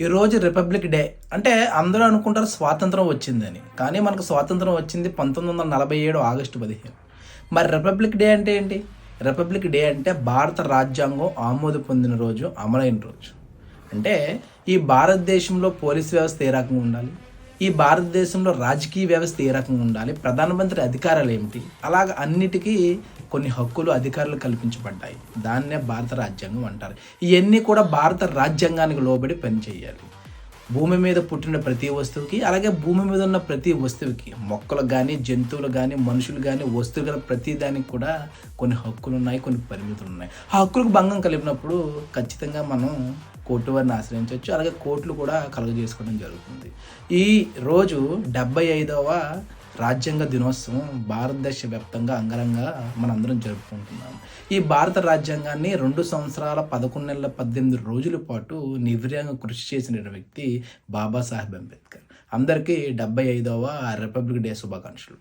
ఈరోజు republic day అంటే అందరూ అనుకుంటారు స్వాతంత్రం వచ్చిందని. కానీ మనకు స్వాతంత్రం వచ్చింది పంతొమ్మిది వందల నలభై ఏడు ఆగస్టు పదిహేను. మరి రిపబ్లిక్ డే అంటే ఏంటి? రిపబ్లిక్ డే అంటే భారత రాజ్యాంగం ఆమోద పొందిన రోజు అమలైన రోజు. అంటే ఈ భారతదేశంలో పోలీస్ వ్యవస్థ ఏ రకంగా ఉండాలి? ఈ భారతదేశంలో రాజకీయ వ్యవస్థ ఏ రకంగా ఉండాలి? ప్రధానమంత్రి అధికారాలు ఏమిటి? అలాగ అన్నిటికీ కొన్ని హక్కులు అధికారులు కల్పించబడ్డాయి. దాన్నే భారత రాజ్యాంగం అంటారు. ఇవన్నీ కూడా భారత రాజ్యాంగానికి లోబడి పనిచేయాలి. భూమి మీద పుట్టిన ప్రతి వస్తువుకి అలాగే భూమి మీద ఉన్న ప్రతి వస్తువుకి మొక్కలు కానీ జంతువులు కానీ మనుషులు కానీ వస్తువులు కానీ ప్రతి దానికి కూడా కొన్ని హక్కులు ఉన్నాయి కొన్ని పరిమితులు ఉన్నాయి. ఆ హక్కులకు భంగం కలిపినప్పుడు ఖచ్చితంగా మనం కోర్టు వారిని ఆశ్రయించవచ్చు. అలాగే కోర్టులు కూడా కలుగజేసుకోవడం జరుగుతుంది. ఈ రోజు డెబ్బై ఐదవ రాజ్యాంగ దినోత్సవం భారతదేశ వ్యాప్తంగా అంగరంగ మనందరం జరుపుకుంటున్నాం. ఈ భారత రాజ్యాంగాన్ని రెండు సంవత్సరాల పదకొండు నెలల పద్దెనిమిది రోజుల పాటు నిర్వీర్యంగా కృషి చేసిన వ్యక్తి బాబాసాహెబ్ అంబేద్కర్. అందరికీ డెబ్బై ఐదవ రిపబ్లిక్ డే శుభాకాంక్షలు.